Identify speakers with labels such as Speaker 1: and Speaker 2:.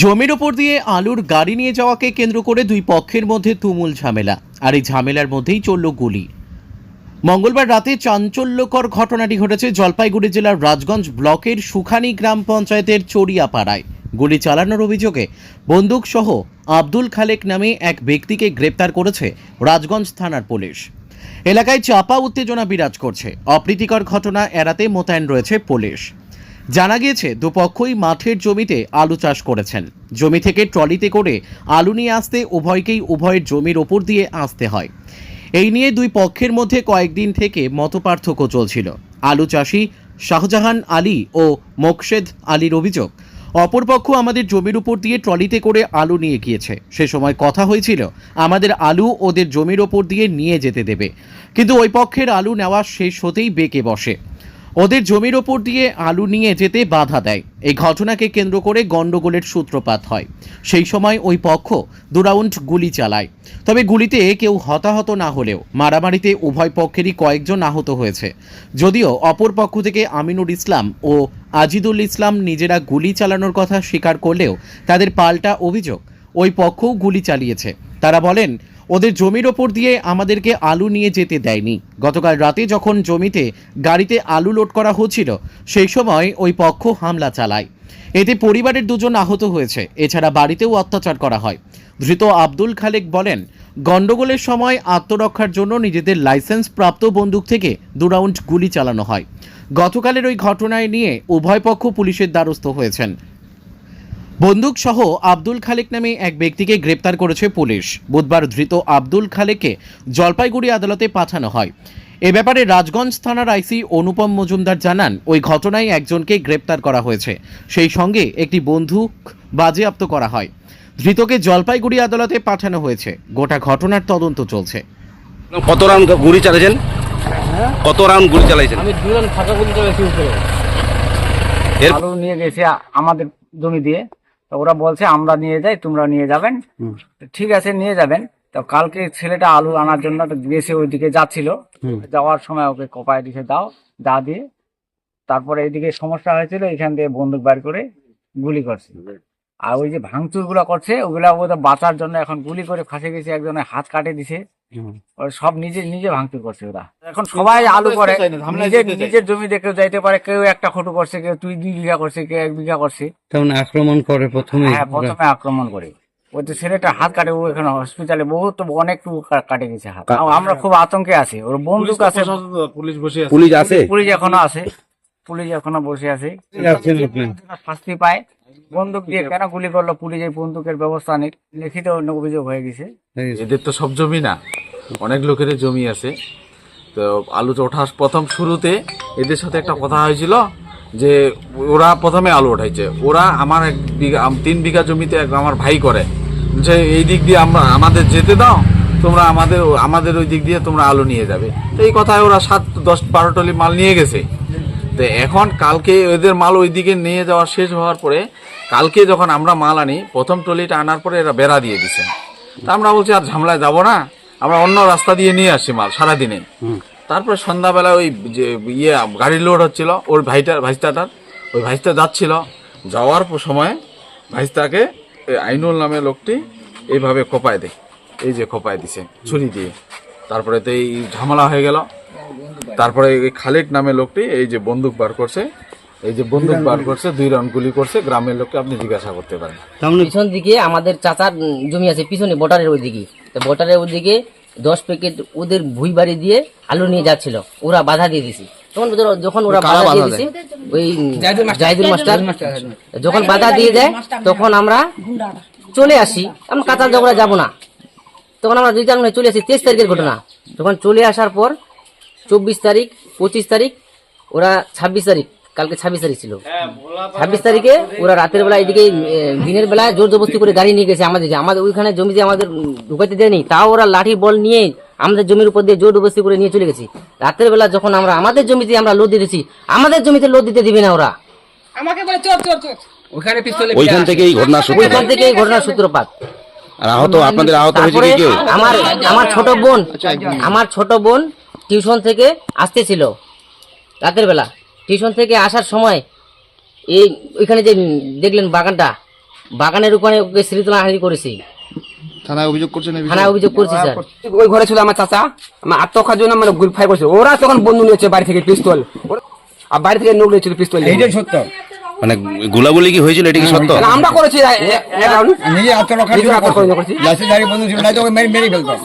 Speaker 1: জমির ওপর দিয়ে আলুর গাড়ি নিয়ে যাওয়াকে কেন্দ্র করে দুই পক্ষের মধ্যে তুমুল ঝামেলা, আর এই ঝামেলার মধ্যেই চলল গুলি। মঙ্গলবার রাতে চাঞ্চল্যকর ঘটনাটি ঘটেছে জলপাইগুড়ি জেলার রাজগঞ্জ ব্লকের সুখানি গ্রাম পঞ্চায়েতের চড়িয়াপাড়ায়। গুলি চালানোর অভিযোগে বন্দুক সহ আব্দুল খালেক নামে এক ব্যক্তিকে গ্রেপ্তার করেছে রাজগঞ্জ থানার পুলিশ। এলাকায় চাপা উত্তেজনা বিরাজ করছে। অপ্রীতিকর ঘটনা এড়াতে মোতায়েন রয়েছে পুলিশ। জানা গিয়েছে, দুপক্ষই মাঠের জমিতে আলু চাষ করেছেন। জমি থেকে ট্রলিতে করে আলু নিয়ে আসতে উভয়কেই উভয়ের জমির ওপর দিয়ে আসতে হয়। এই নিয়ে দুই পক্ষের মধ্যে কয়েকদিন থেকে মতপার্থক্য চলছিল। আলু চাষি শাহজাহান আলী ও মোকশেদ আলীর অভিযোগ, অপরপক্ষ আমাদের জমির উপর দিয়ে ট্রলিতে করে আলু নিয়ে গিয়েছে। সে সময় কথা হয়েছিল, আমাদের আলু ওদের জমির ওপর দিয়ে নিয়ে যেতে দেবে। কিন্তু ওই পক্ষের আলু নেওয়া শেষ হতেই বেঁকে বসে। ওদের জমির ওপর দিয়ে আলু নিয়ে যেতে বাধা দেয়। এই ঘটনাকে কেন্দ্র করে গন্ডগোলের সূত্রপাত হয়। সেই সময় ওই পক্ষ দুরাউন্ড গুলি চালায়। তবে গুলিতে কেউ হতাহত না হলেও মারামারিতে উভয় পক্ষেরই কয়েকজন আহত হয়েছে। যদিও অপর পক্ষ থেকে আমিনুর ইসলাম ও আজিদুল ইসলাম নিজেরা গুলি চালানোর কথা স্বীকার করলেও তাদের পাল্টা অভিযোগ ওই পক্ষও গুলি চালিয়েছে। তারা বলেন ওদের জমির ওপর দিয়ে আমাদেরকে আলু নিয়ে যেতে দেয়নি। গতকাল রাতে যখন জমিতে গাড়িতে আলু লোড করা হচ্ছিল, সেই সময় ওই পক্ষ হামলা চালায়। এতে পরিবারের দুজন আহত হয়েছে। এছাড়া বাড়িতেও অত্যাচার করা হয়। ধৃত আব্দুল খালেক বলেন গন্ডগোলের সময় আত্মরক্ষার জন্য নিজেদের লাইসেন্স প্রাপ্ত বন্দুক থেকে দু রাউন্ড গুলি চালানো হয়। গতকালের ওই ঘটনায় নিয়ে উভয় পক্ষ পুলিশের দ্বারস্থ হয়েছেন। বন্দুক সহ আব্দুল খালেক নামে এক ব্যক্তিকে গ্রেপ্তার করেছে পুলিশ। বুধবার ধৃত আব্দুল খালেককে জলপাইগুড়ি আদালতে পাঠানো হয়। এ ব্যাপারে রাজগঞ্জ থানার আইসি অনুপম মজুমদার জানান ওই ঘটনায় একজনকে গ্রেপ্তার করা হয়েছে। সেই সঙ্গে একটি বন্দুক বাজেয়াপ্ত করা হয়। ধৃতকে জলপাইগুড়ি আদালতে পাঠানো হয়েছে। গোটা ঘটনার তদন্ত চলছে।
Speaker 2: কত রাউন্ড গুলি চালিয়েছেন কত রাউন্ড গুলি চালাইছেন?
Speaker 3: আমি দুজন ফাঁকা গুলি চলেছি উপরে।
Speaker 2: এর
Speaker 3: নিয়ে গেছে আমাদের জমি দিয়ে। তো ওরা বলছে আমরা নিয়ে যাই তোমরা নিয়ে যাবেন। ঠিক আছে নিয়ে যাবেন। তো কালকে ছেলেটা আলু আনার জন্য গেছে ওইদিকে যাচ্ছিল। যাওয়ার সময় ওকে কপায় দিকে দাও দা দিয়ে। তারপরে এইদিকে সমস্যা হয়েছিল এখান দিয়ে বন্দুক বার করে গুলি করছে। আর ওই যে ভাঙচুরগুলা করছে ওগুলা ওদের বাঁচার জন্য এখন গুলি করে ফাঁসে গেছে একজনের হাত কাটে দিছে ওরা সব নিজে নিজে ভাঙচুর করছে ওরা। এখন সবাই আলু করে নিজের নিজের জমি দেখে যাইতে পারে কেউ একটা খটু করছে কেউ তুই দুই বিঘা করছে কেউ এক বিঘা করছে।
Speaker 4: তখন আক্রমণ করে প্রথমে
Speaker 3: হ্যাঁ প্রথমে আক্রমণ করে। ওই তো ছেলেটা হাত কাটে ও এখানে হসপিটালে বহুত অনেক কাটে গেছে হাত। আমরা খুব আতঙ্কে আছি। ওর বন্দুক আছে।
Speaker 5: পুলিশ বসে
Speaker 2: পুলিশ আছে?
Speaker 3: পুলিশ এখনও আছে। পুলিশ এখনও বসে আছে। শাস্তি পায়। বন্দুক দিয়ে কেন গুলি করল? পুলিশ এই বন্দুকের ব্যবস্থা নেই লিখিত অভিযোগ হয়ে গেছে।
Speaker 5: এদের তো সব জমি না। অনেক লোকের জমি আছে। তো আলু ওঠার প্রথম শুরুতে এদের সাথে একটা কথা হয়েছিল যে ওরা প্রথমে আলু উঠাইছে ওরা আমার এক বিঘা আম- তিন বিঘা জমিতে আমার ভাই করে। যে এই দিক দিয়ে আমরা আমাদের যেতে দাও তোমরা আমাদের আমাদের ওই দিক দিয়ে তোমরা আলু নিয়ে যাবে। তো এই কথায় ওরা সাত দশ বারো টলি মাল নিয়ে গেছে। তো এখন কালকে এদের মাল ওইদিকে নিয়ে যাওয়া শেষ হওয়ার পরে কালকে যখন আমরা মাল আনি প্রথম টলিটা আনার পরে এরা বেড়া দিয়ে দিছে। তা আমরা বলছি আর ঝামেলায় যাব না আমরা অন্য রাস্তা দিয়ে নিয়ে আসি মাল সারাদিনে। তারপরে সন্ধ্যাবেলা ওই যে ইয়ে গাড়ির লোড হচ্ছিল ওর ভাইটার ভাইস্তাটার ওই ভাইস্তা যাচ্ছিল। যাওয়ার সময় ভাইস্তাকে আইনুল নামে লোকটি এইভাবে কোপায় দেয় এই যে কোপায় দিছে ছুরি দিয়ে। তারপরে তো এই ঝামেলা হয়ে গেল। তারপরে এই খালেক নামে লোকটি এই যে বন্দুক বার করছে এই যে বন্দুক বার করছে দুই রাউন্ড গুলি করছে গ্রামের লোককে আপনি জিজ্ঞাসা করতে পারেন।
Speaker 4: তাহলে
Speaker 6: পিছন দিকে আমাদের চাচার জমি আছে পিছনে বর্ডারের ওইদিকে। তো বর্ডারের ওইদিকে দশ প্যাকেট ওদের ভুই বাড়ি দিয়ে আলু নিয়ে যাচ্ছিল। ওরা বাধা দিয়ে দিছি। তখন যখন ওরা বাধা দিয়ে দিছে ওই জাহিদুল মাস্টার। যখন বাধা দিয়ে দেয় তখন আমরা চলে আসি। আমরা কাতার ঝগড়া যাব না। তখন আমরা দুই চার মনে চলে আসি তেইশ তারিখের ঘটনা। যখন চলে আসার পর চব্বিশ তারিখ পঁচিশ তারিখ ওরা ছাব্বিশ তারিখ কালকে ছাব্বিশ তারিখ ছিল। ছাব্বিশ তারিখে ওরা রাতের বেলা এদিকে দিনের বেলায় জোর জবরদস্তি করে গাড়ি নিয়ে গেছে আমাদেরকে আমাদের ওইখানে জমিতে আমাদের উম, ঢুকাইতে দেয়নি তাও ওরা লাঠি বল নিয়ে আমাদের জমির উপর দিয়ে জোর জবরদস্তি করে নিয়ে চলে গেছি। রাতের বেলা যখন আমরা আমাদের জমিতে আমরা লোড দিতেছি আমাদের জমিতে লোড দিতে দিবে না ওরা।
Speaker 2: সূত্রপাত
Speaker 6: ওইখান থেকে এই ঘটনার সূত্রপাত।
Speaker 2: আর আহত আপনাদের আহত হয়েছে কেউ?
Speaker 6: আমার আমার ছোট বোন আমার ছোট বোন টিউশন থেকে আসতেছিল রাতের বেলা। টিউশন থেকে আসার সময় এই ওইখানে যে দেখলেন বাগানটা বাগানের ওখানে ওকে শ্রীতলা হাজির করেছি।
Speaker 7: থানায় অভিযোগ করছেন
Speaker 6: থানায় অভিযোগ করছি স্যার।
Speaker 8: ওই ঘরে ছিল আমার চাচা আমার আত্মরক্ষার জন্য মানে গুলফাই করছে ওরা তখন বন্ধু নিয়েছে বাড়ি থেকে পিস্তল। আর বাড়ি থেকে নিয়েছিল পিস্তল এইটাই সত্য।
Speaker 2: মানে গুলাগুলি কি হয়েছিল এটা কি সত্য?
Speaker 8: আমরা করেছি
Speaker 9: নিজে বন্ধু ছিল না তো মেরে মেরে ফেলতাম